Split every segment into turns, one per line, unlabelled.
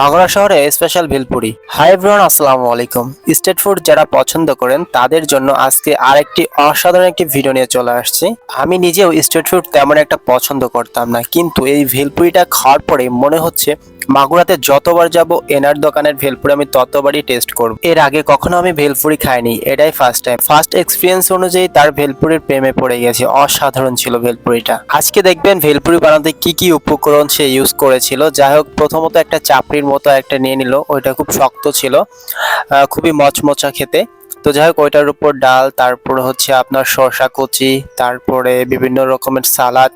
মাগুরা শহরে special bhelpuri. High ব্রন আসসালামু আলাইকুম। স্টেট ফুড যারা পছন্দ করেন, তাদের জন্য আজকে আরেকটি অসাধারণ একটি ভিডিও নিয়ে চলে আসছি। আমি নিজেও স্টেট ফুড তেমন একটা পছন্দ করতাম না, কিন্তু এই ভেলপুরিটা খাওয়ার পরে মনে হচ্ছে মাগুরাতে যতবার যাব, এনার দোকানের ভেলপুরি আমি ততবারই টেস্ট করব। এর আগে কখনো আমি ভেলপুরি খাইনি, এটাই ফার্স্ট টাইম ফার্স্ট এক্সপিরিয়েন্স অনুযায়ী তার ভেলপুরির প্রেমে পড়ে গেছে, অসাধারণ ছিল ভেলপুরিটা। আজকে দেখবেন ভেলপুরি বানাতে কি কি উপকরণ সে ইউজ করেছিল। যাই হোক, প্রথমত একটা চাপড়ির মতো একটা নিয়ে নিল, ওইটা খুব শক্ত ছিল খুবই মচমচা খেতে। তো যাই হোক, ওইটার উপর ডাল, তারপর হচ্ছে আপনার শসা কুচি, তারপরে বিভিন্ন রকমের সালাদ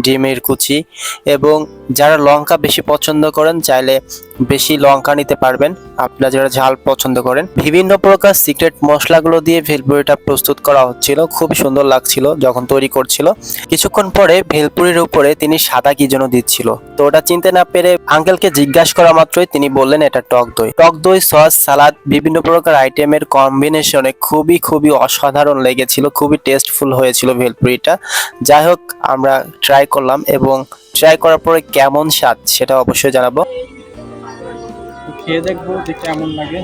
ডিমের কুচি এবং যারা লঙ্কা বেশি পছন্দ করেন, চাইলে বেশি লঙ্কা নিতে পারবেন। আপনারা যারা ঝাল পছন্দ করেন, বিভিন্ন প্রকার সিক্রেট মশলাগুলো দিয়ে ভেলপুরিটা প্রস্তুত করা হচ্ছিল। খুব সুন্দর লাগছিল যখন তৈরি করছিল। কিছুক্ষণ পরে ভেলপুরির উপরে তিনি সাদা কি যেন দিচ্ছিল। তো ওটা চিনতে না পেরে আঙ্কেলকে জিজ্ঞাসা করা মাত্রই তিনি বললেন, এটা টক দই। টক দই, সস, সালাদ, বিভিন্ন প্রকার আইটেমের কম্বিনেশনে খুবই খুবই অসাধারণ লেগেছিল। খুবই টেস্টফুল হয়েছিল ভেলপুরিটা। যাই হোক, আমরা ট্রাই করলাম এবং ট্রাই করার পরে কেমন স্বাদ সেটা অবশ্যই জানাব।
খেয়ে দেখব যে কেমন লাগে।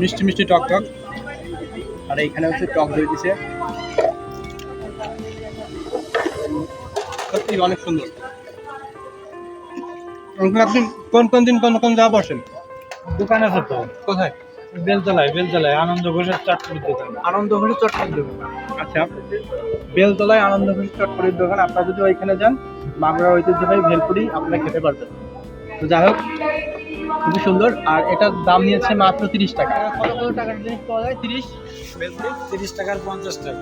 মিষ্টি মিষ্টি টক টক। আর এইখানে হচ্ছে টক দই দিছে। সত্যি অনেক সুন্দর। আপনি কোন কোন দিন কোন কোন যা বসেন?
দোকানে আছে তো।
কোথায়?
বেলতলায় বেলতলায় আনন্দ ঘোষের চাটপুরির দোকান।
আনন্দ চটপটির দোকান। আচ্ছা বেলতলায় আনন্দ চটপটির দোকান। আপনারা যদি ওইখানে যান বাংলার ঐতিহ্যবাহী ভেলপুরি আপনারা খেতে পারবেন। তো যাই হোক খুবই সুন্দর। আর এটার দাম নিয়েছে মাত্র তিরিশ টাকা। কত কত টাকার জিনিস পাওয়া যায়? তিরিশ?
তিরিশ টাকার পঞ্চাশ টাকা।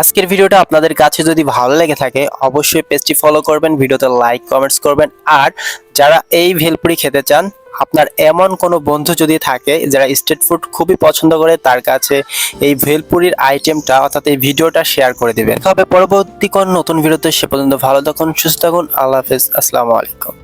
আজকের ভিডিওটা আপনাদের কাছে যদি ভালো লেগে থাকে অবশ্যই পেজটি ফলো করবেন ভিডিওতে লাইক কমেন্টস করবেন। আর যারা এই ভেলপুরি খেতে চান আপনার এমন কোনো বন্ধু যদি থাকে যারা স্ট্রিট ফুড খুবই পছন্দ করে, তার কাছে এই ভেলপুরির আইটেমটা অর্থাৎ এই ভিডিওটা শেয়ার করে দেবেন। তবে পরবর্তী কোন নতুন ভিডিওতে সে পর্যন্ত ভালো থাকুন, সুস্থ থাকুন, আল্লাহ হাফেজ, আসসালামু আলাইকুম।